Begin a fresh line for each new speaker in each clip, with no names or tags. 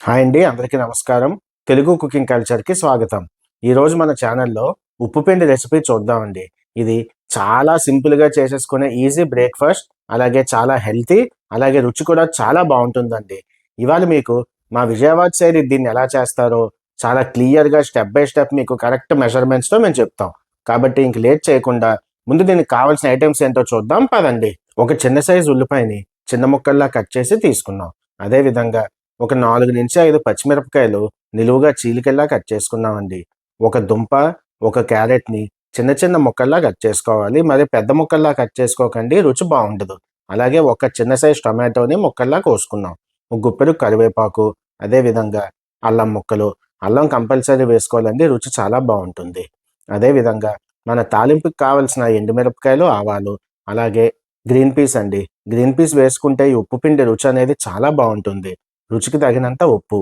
Hi అండి అందరికీ నమస్కారం. తెలుగు కుకింగ్ కల్చర్కి స్వాగతం. ఈరోజు మన ఛానల్లో ఉప్పు పిండి రెసిపీ చూద్దామండి. ఇది చాలా సింపుల్గా చేసేసుకునే ఈజీ బ్రేక్ఫాస్ట్ అలాగే చాలా హెల్తీ అలాగే రుచి కూడా చాలా బాగుంటుందండి. ఇవాళ మీకు మా విజయవాడ సైడ్ దీన్ని ఎలా చేస్తారో చాలా క్లియర్గా స్టెప్ బై స్టెప్ మీకు కరెక్ట్ మెజర్మెంట్స్తో మేము చెప్తాం. కాబట్టి ఇంక లేట్ చేయకుండా ముందు దీనికి కావాల్సిన ఐటమ్స్ ఏంటో చూద్దాం పదండి. ఒక చిన్న సైజు ఉల్లిపాయని చిన్న ముక్కల్లా కట్ చేసి తీసుకున్నాం. అదే విధంగా ఒక నాలుగు నుంచి ఐదు పచ్చిమిరపకాయలు నిలువుగా చీలికల్లా కట్ చేసుకున్నామండి. ఒక దుంప ఒక క్యారెట్ని చిన్న చిన్న ముక్కల్లా కట్ చేసుకోవాలి. మరి పెద్ద ముక్కల్లా కట్ చేసుకోకండి రుచి బాగుండదు. అలాగే ఒక చిన్న సైజ్ టొమాటోని ముక్కల్లా కోసుకున్నాం. గుప్పెడు కరివేపాకు అదే విధంగా అల్లం ముక్కలు. అల్లం కంపల్సరీ వేసుకోవాలండి రుచి చాలా బాగుంటుంది. అదేవిధంగా మన తాలింపుకి కావలసిన ఎండుమిరపకాయలు ఆవాలు అలాగే గ్రీన్ పీస్ అండి. గ్రీన్ పీస్ వేసుకుంటే ఈ ఉప్పు పిండి రుచి అనేది చాలా బాగుంటుంది. రుచికి తగినంత ఉప్పు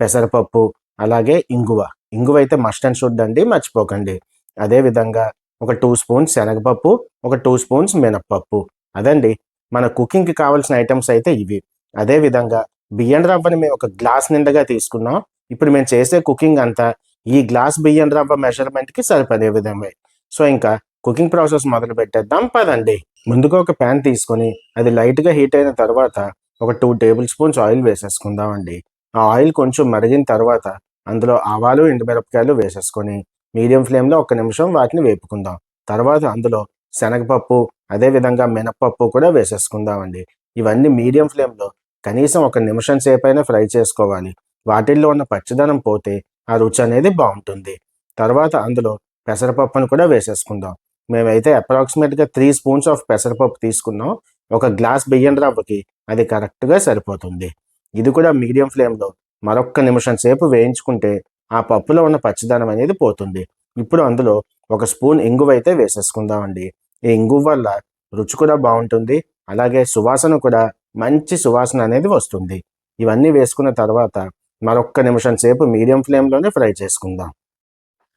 పెసరపప్పు అలాగే ఇంగువ. ఇంగువ అయితే మస్ట్ అండ్ షుడ్ అండి మర్చిపోకండి. అదే విధంగా ఒక టూ స్పూన్స్ శనగపప్పు ఒక టూ స్పూన్స్ మినప్పప్పు. అదండి మన కుకింగ్కి కావాల్సిన ఐటమ్స్ అయితే ఇవి. అదే విధంగా బియ్యం రవ్వని మేము ఒక గ్లాస్ నిండగా తీసుకున్నాం. ఇప్పుడు మేము చేసే కుకింగ్ అంతా ఈ గ్లాస్ బియ్యం రవ్వ మెజర్మెంట్కి సరిపడే విధమే. సో ఇంకా కుకింగ్ ప్రాసెస్ మొదలు పెట్టేద్దాం పదండి. ముందుగా ఒక ప్యాన్ తీసుకొని అది లైట్గా హీట్ అయిన తర్వాత ఒక టూ టేబుల్ స్పూన్స్ ఆయిల్ వేసేసుకుందామండి. ఆ ఆయిల్ కొంచెం మరిగిన తర్వాత అందులో ఆవాలు ఎండుమిరపకాయలు వేసేసుకొని మీడియం ఫ్లేమ్లో ఒక నిమిషం వాటిని వేపుకుందాం. తర్వాత అందులో శనగపప్పు అదే విధంగా మినప్పప్పు కూడా వేసేసుకుందామండి. ఇవన్నీ మీడియం ఫ్లేమ్లో కనీసం ఒక నిమిషం సేపైనా ఫ్రై చేసుకోవాలి. వాటిల్లో ఉన్న పచ్చిదనం పోతే ఆ రుచి అనేది బాగుంటుంది. తర్వాత అందులో పెసరపప్పును కూడా వేసేసుకుందాం. మేమైతే అప్రాక్సిమేట్గా త్రీ స్పూన్స్ ఆఫ్ పెసరపప్పు తీసుకున్నాం. ఒక గ్లాస్ బియ్యం రవ్వకి అది కరెక్ట్గా సరిపోతుంది. ఇది కూడా మీడియం ఫ్లేమ్లో మరొక్క నిమిషం సేపు వేయించుకుంటే ఆ పప్పులో ఉన్న పచ్చిదనం అనేది పోతుంది. ఇప్పుడు అందులో ఒక స్పూన్ ఇంగువ అయితే వేసేసుకుందామండి. ఈ ఇంగువ వల్ల రుచి కూడా బాగుంటుంది. అలాగే సువాసన కూడా మంచి సువాసన అనేది వస్తుంది. ఇవన్నీ వేసుకున్న తర్వాత మరొక్క నిమిషం సేపు మీడియం ఫ్లేమ్లోనే ఫ్రై చేసుకుందాం.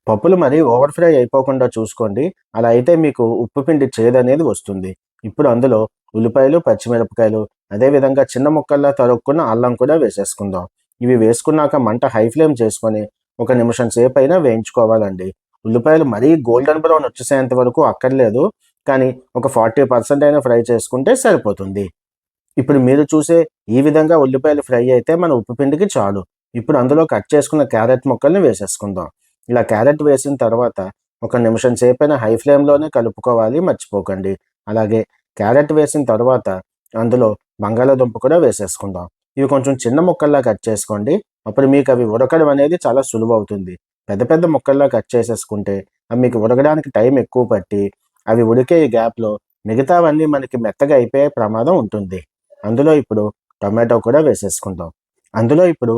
పప్పులు మరి ఓవర్ ఫ్రై అయిపోకుండా చూసుకోండి. అలా అయితే మీకు ఉప్పు పిండి చేదు అనేది వస్తుంది. ఇప్పుడు అందులో ఉల్లిపాయలు పచ్చిమిరపకాయలు అదేవిధంగా చిన్న ముక్కల్లా తరుక్కున్న అల్లం కూడా వేసేసుకుందాం. ఇవి వేసుకున్నాక మంట హై ఫ్లేమ్ చేసుకొని ఒక నిమిషం సేపు అయినా వేయించుకోవాలండి. ఉల్లిపాయలు మరీ గోల్డెన్ బ్రౌన్ వచ్చేసేంత వరకు అక్కర్లేదు. కానీ ఒక ఫార్టీ పర్సెంట్ అయినా ఫ్రై చేసుకుంటే సరిపోతుంది. ఇప్పుడు మీరు చూసే ఈ విధంగా ఉల్లిపాయలు ఫ్రై అయితే మన ఉప్పు పిండికి చాలు. ఇప్పుడు అందులో కట్ చేసుకున్న క్యారెట్ ముక్కల్ని వేసేసుకుందాం. ఇలా క్యారెట్ వేసిన తర్వాత ఒక నిమిషం సేపైన హై ఫ్లేమ్లోనే కలుపుకోవాలి మర్చిపోకండి. అలాగే క్యారెట్ వేసిన తర్వాత అందులో బంగాళాదుంప కూడా వేసేసుకుందాం. ఇవి కొంచెం చిన్న ముక్కల్లా కట్ చేసుకోండి. అప్పుడు మీకు అవి ఉడకడం అనేది చాలా సులువు అవుతుంది పెద్ద పెద్ద ముక్కల్లా కట్ చేసేసుకుంటే అవి మీకు ఉడకడానికి టైం ఎక్కువ పట్టి అవి ఉడికే గ్యాప్లో మిగతావన్నీ మనకి మెత్తగా అయిపోయే ప్రమాదం ఉంటుంది. అందులో ఇప్పుడు టొమాటో కూడా వేసేసుకుందాం. అందులో ఇప్పుడు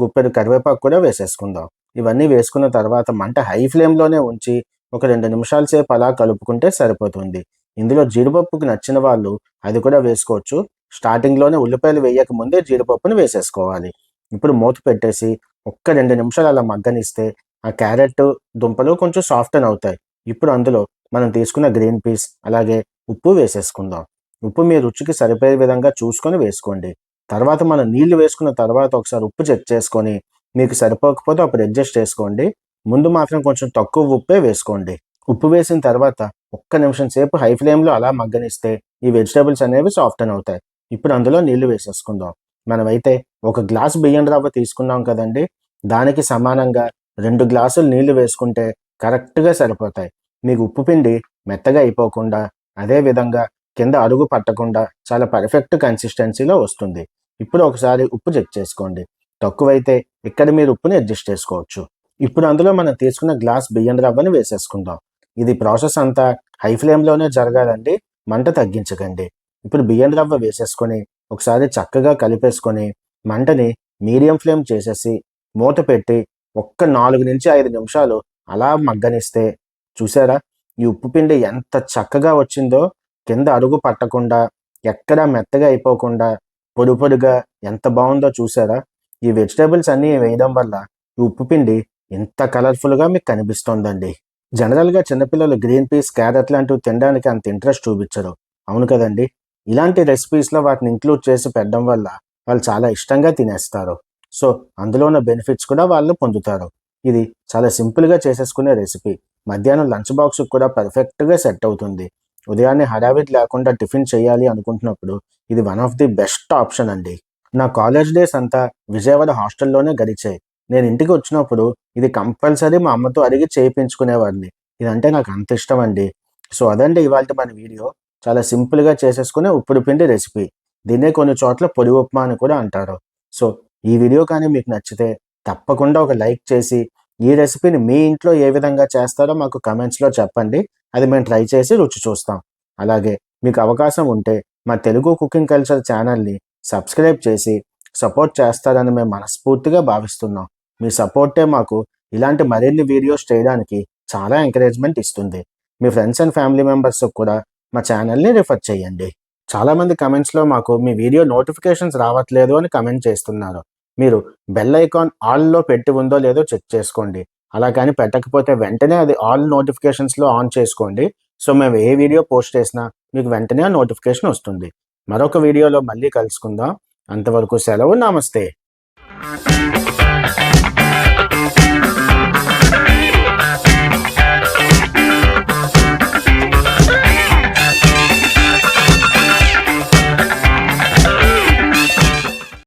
గుప్పెడు కరివేపాకు కూడా వేసేసుకుందాం. ఇవన్నీ వేసుకున్న తర్వాత మంట హై ఫ్లేమ్లోనే ఉంచి ఒక రెండు నిమిషాల సేపు అలా కలుపుకుంటే సరిపోతుంది. ఇందులో జీడిపప్పుకి నచ్చిన వాళ్ళు అది కూడా వేసుకోవచ్చు. స్టార్టింగ్లోనే ఉల్లిపాయలు వేయక ముందే జీడిపప్పును వేసేసుకోవాలి. ఇప్పుడు మూత పెట్టేసి ఒక్క రెండు నిమిషాలు అలా మగ్గనిస్తే ఆ క్యారెట్ దుంపలు కొంచెం సాఫ్ట్ అని అవుతాయి. ఇప్పుడు అందులో మనం తీసుకున్న గ్రీన్ పీస్ అలాగే ఉప్పు వేసేసుకుందాం. ఉప్పు మీ రుచికి సరిపోయే విధంగా చూసుకొని వేసుకోండి. తర్వాత మనం నీళ్ళు వేసుకున్న తర్వాత ఒకసారి ఉప్పు చెక్ చేసుకొని మీకు సరిపోకపోతే అప్పుడు అడ్జస్ట్ చేసుకోండి. ముందు మాత్రం కొంచెం తక్కువ ఉప్పే వేసుకోండి. ఉప్పు వేసిన తర్వాత ఒక్క నిమిషం సేపు హై ఫ్లేమ్లో అలా మగ్గనిస్తే ఈ వెజిటేబుల్స్ అనేవి సాఫ్టన్ అవుతాయి. ఇప్పుడు అందులో నీళ్ళు వేసేసుకుందాం. మనమైతే ఒక గ్లాస్ బియ్యం రవ్వ తీసుకున్నాం కదండి. దానికి సమానంగా రెండు గ్లాసులు నీళ్ళు వేసుకుంటే కరెక్ట్గా సరిపోతాయి. మీకు ఉప్పు పిండి మెత్తగా అయిపోకుండా అదే విధంగా కింద అడుగు పట్టకుండా చాలా పర్ఫెక్ట్ కన్సిస్టెన్సీలో వస్తుంది. ఇప్పుడు ఒకసారి ఉప్పు చెక్ చేసుకోండి. తక్కువైతే ఇక్కడ మీరు ఉప్పుని అడ్జస్ట్ చేసుకోవచ్చు. ఇప్పుడు అందులో మనం తీసుకున్న గ్లాస్ బియ్యం రవ్వని వేసేసుకుందాం. ఇది ప్రాసెస్ అంతా హై ఫ్లేమ్లోనే జరగాలండి మంట తగ్గించకండి. ఇప్పుడు బియ్యం రవ్వ వేసేసుకొని ఒకసారి చక్కగా కలిపేసుకొని మంటని మీడియం ఫ్లేమ్ చేసేసి మూత పెట్టి ఒక్క నాలుగు నుంచి ఐదు నిమిషాలు అలా మగ్గనిస్తే చూసారా? ఈ ఉప్పు పిండి ఎంత చక్కగా వచ్చిందో కింద అడుగు పట్టకుండా ఎక్కడా మెత్తగా అయిపోకుండా పొడి పొడిగా ఎంత బాగుందో చూసారా? ఈ వెజిటేబుల్స్ అన్నీ వేయడం వల్ల ఈ ఉప్పు పిండి ఎంత కలర్ఫుల్గా మీకు కనిపిస్తోందండి. జనరల్గా చిన్నపిల్లలు గ్రీన్ పీస్ క్యారెట్ లాంటివి తినడానికి అంత ఇంట్రెస్ట్ చూపించరు. అవును కదండి? ఇలాంటి రెసిపీస్లో వాటిని ఇంక్లూడ్ చేసి పెట్టడం వల్ల వాళ్ళు చాలా ఇష్టంగా తినేస్తారు. సో అందులో ఉన్న బెనిఫిట్స్ కూడా వాళ్ళు పొందుతారు. ఇది చాలా సింపుల్గా చేసేసుకునే రెసిపీ మధ్యాహ్నం లంచ్ బాక్స్ కూడా పర్ఫెక్ట్గా సెట్ అవుతుంది. ఉదయాన్నే హడావిడి లేకుండా టిఫిన్ చేయాలి అనుకుంటున్నప్పుడు ఇది one of the best option అండి. నా కాలేజ్ డేస్ అంతా విజయవాడ హాస్టల్లోనే గడిచాయి. నేను ఇంటికి వచ్చినప్పుడు ఇది కంపల్సరీ మా అమ్మతో అడిగి చేయించుకునేవాడిని. ఇదంటే నాకు అంత ఇష్టం అండి సో అదండి ఇవాళ మన వీడియో. చాలా సింపుల్గా చేసేసుకునే ఉప్పుడు పిండి రెసిపీ. దీన్నే కొన్ని చోట్ల పొడి ఉప్మా అని కూడా అంటారు. సో ఈ వీడియో కానీ మీకు నచ్చితే తప్పకుండా ఒక లైక్ చేసి ఈ రెసిపీని మీ ఇంట్లో ఏ విధంగా చేస్తారో మాకు కమెంట్స్లో చెప్పండి. అది మేము ట్రై చేసి రుచి చూస్తాం. అలాగే మీకు అవకాశం ఉంటే మా తెలుగు కుకింగ్ కల్చర్ ఛానల్ని సబ్స్క్రైబ్ చేసి సపోర్ట్ చేస్తారని మేము మనస్ఫూర్తిగా భావిస్తున్నాం. మీ సపోర్టే మాకు ఇలాంటి మరిన్ని వీడియోస్ చేయడానికి చాలా ఎంకరేజ్మెంట్ ఇస్తుంది. మీ ఫ్రెండ్స్ అండ్ ఫ్యామిలీ మెంబర్స్ కూడా మా ఛానల్ని రిఫర్ చేయండి. చాలామంది కమెంట్స్లో మాకు మీ వీడియో నోటిఫికేషన్స్ రావట్లేదు అని కమెంట్ చేస్తున్నారు. మీరు బెల్ ఐకాన్ ఆల్లో పెట్టి ఉందో లేదో చెక్ చేసుకోండి. అలా కానీ పెట్టకపోతే వెంటనే అది ఆల్ నోటిఫికేషన్స్లో ఆన్ చేసుకోండి. సో మేము ఏ వీడియో పోస్ట్ చేసినా మీకు వెంటనే ఆ నోటిఫికేషన్ వస్తుంది. మరొక వీడియోలో మళ్ళీ కలుసుకుందాం. అంతవరకు సెలవు నమస్తే.